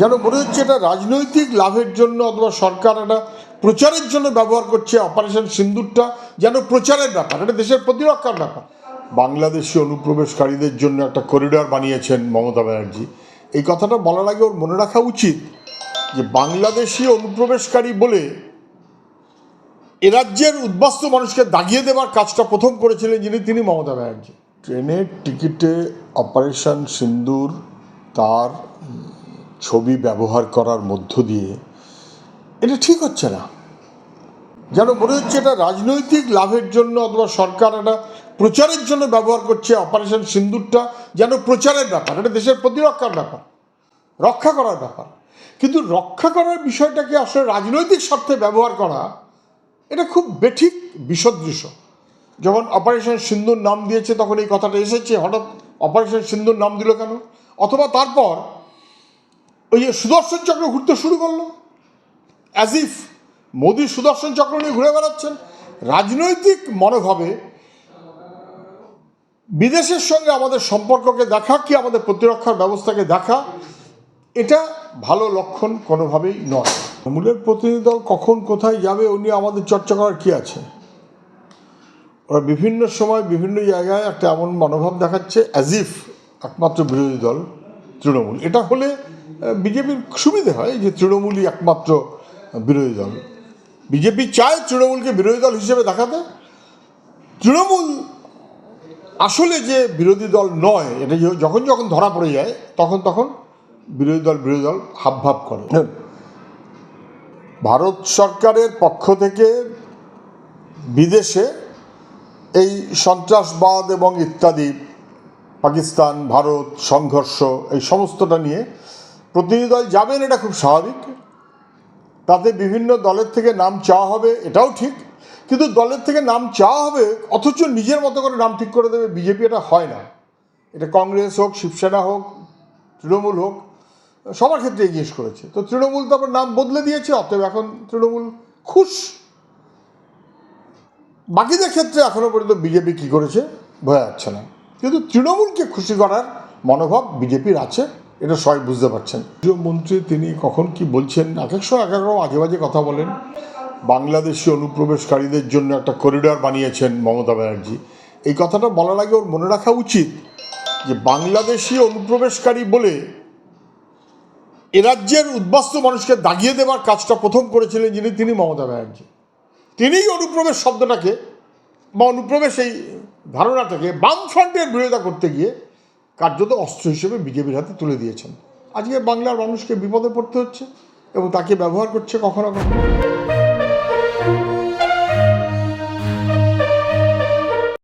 যেন মনে হচ্ছে এটা রাজনৈতিক লাভের জন্য অথবা সরকার এটা প্রচারের জন্য ব্যবহার করছে অপারেশন সিন্দুরটা, যেন প্রচারের ব্যাপার, এটা দেশের প্রতিরক্ষার ব্যাপার। বাংলাদেশি অনুপ্রবেশকারীদের জন্য একটা করিডর বানিয়েছেন মমতা ব্যানার্জি। এই কথাটা বলার আগে ওর মনে রাখা উচিত যে বাংলাদেশি অনুপ্রবেশকারী বলে এ রাজ্যের উদ্বাস্তু মানুষকে দাগিয়ে দেওয়ার কাজটা প্রথম করেছিলেন যিনি, তিনি মমতা ব্যানার্জি। ট্রেনের টিকিটে অপারেশন সিন্দুর তার ছবি ব্যবহার করার মধ্য দিয়ে, এটা ঠিক হচ্ছে না। যেন মনে হচ্ছে এটা রাজনৈতিক লাভের জন্য অথবা সরকার এটা প্রচারের জন্য ব্যবহার করছে, অপারেশন সিন্দুরটা যেন প্রচারের ব্যাপার, এটা দেশের প্রতিরক্ষার ব্যাপার, রক্ষা করার ব্যাপার। কিন্তু রক্ষা করার বিষয়টাকে আসলে রাজনৈতিক স্বার্থে ব্যবহার করা, এটা খুব বেঠিক, বিসদৃশ্য। যখন অপারেশন সিন্ধুর নাম দিয়েছে, তখন এই কথাটা এসেছে, হঠাৎ অপারেশন সিন্ধুর নাম দিল কেন? অথবা তারপর ওই সুদর্শন চক্র ঘুরতে শুরু করল। অ্যাজ ইফ মোদী সুদর্শন চক্র নিয়ে ঘুরে বেড়াচ্ছেন। রাজনৈতিক মনোভাবে বিদেশের সঙ্গে আমাদের সম্পর্ককে দেখা কি আমাদের প্রতিরক্ষার ব্যবস্থাকে দেখা, এটা ভালো লক্ষণ কোনোভাবেই নয়। তৃণমূলের প্রতিনিধি দল কখন কোথায় যাবে উনি আমাদের চর্চা করার কি আছে? ওরা বিভিন্ন সময় বিভিন্ন জায়গায় একটা এমন মনোভাব দেখাচ্ছে অ্যাজ ইফ একমাত্র বিরোধী দল তৃণমূল। এটা হলে বিজেপির সুবিধে হয় যে তৃণমূলই একমাত্র বিরোধী দল। বিজেপি চায় তৃণমূলকে বিরোধী দল হিসেবে দেখাতে। তৃণমূল আসলে যে বিরোধী দল নয় এটা যখন যখন ধরা পড়ে যায় তখন তখন বিরোধী দল বিরোধী দল হাব ভাব করে ভারত সরকারের পক্ষ থেকে বিদেশে এই সন্ত্রাসবাদ এবং ইত্যাদি পাকিস্তান, ভারত, সংঘর্ষ, এই সমস্তটা নিয়ে প্রতিনিধি দল যাবেন, এটা খুব স্বাভাবিক। তাতে বিভিন্ন দলের থেকে নাম চাওয়া হবে, এটাও ঠিক। কিন্তু দলের থেকে নাম চাওয়া হবে, অথচ নিজের মতো করে নাম ঠিক করে দেবে বিজেপি, এটা হয় না। এটা কংগ্রেস হোক, শিবসেনা হোক, তৃণমূল হোক, সবার ক্ষেত্রে জিজ্ঞেস করেছে। তো তৃণমূল তারপর নাম বদলে দিয়েছে, অতএব এখন তৃণমূল খুশ। বাকিদের ক্ষেত্রে এখনও পর্যন্ত বিজেপি কি করেছে, বোঝা যাচ্ছে না। কিন্তু তৃণমূলকে খুশি করার মনোভাব বিজেপির আছে, এটা সবাই বুঝতে পারছেন। মন্ত্রী তিনি কখন কি বলছেন, এক এক সময়, এক এক আজে বাজে কথা বলেন। বাংলাদেশি অনুপ্রবেশকারীদের জন্য একটা করিডর বানিয়েছেন মমতা ব্যানার্জি। এই কথাটা বলার আগে ওর মনে রাখা উচিত যে বাংলাদেশি অনুপ্রবেশকারী বলে এ রাজ্যের উদ্বাস্তু মানুষকে দাগিয়ে দেওয়ার কাজটা প্রথম করেছিলেন যিনি, তিনি মমতা ব্যানার্জি। তিনিই অনুপ্রবেশ শব্দটাকে, বা অনুপ্রবেশ এই ধারণাটাকে বামফ্রন্টের বিরোধিতা করতে গিয়ে কার্যত অস্ত্র হিসেবে বিজেপির হাতে তুলে দিয়েছেন। আজকে বাংলার মানুষকে বিপদে পড়তে হচ্ছে এবং তাকে ব্যবহার করছে কখনো কখনো।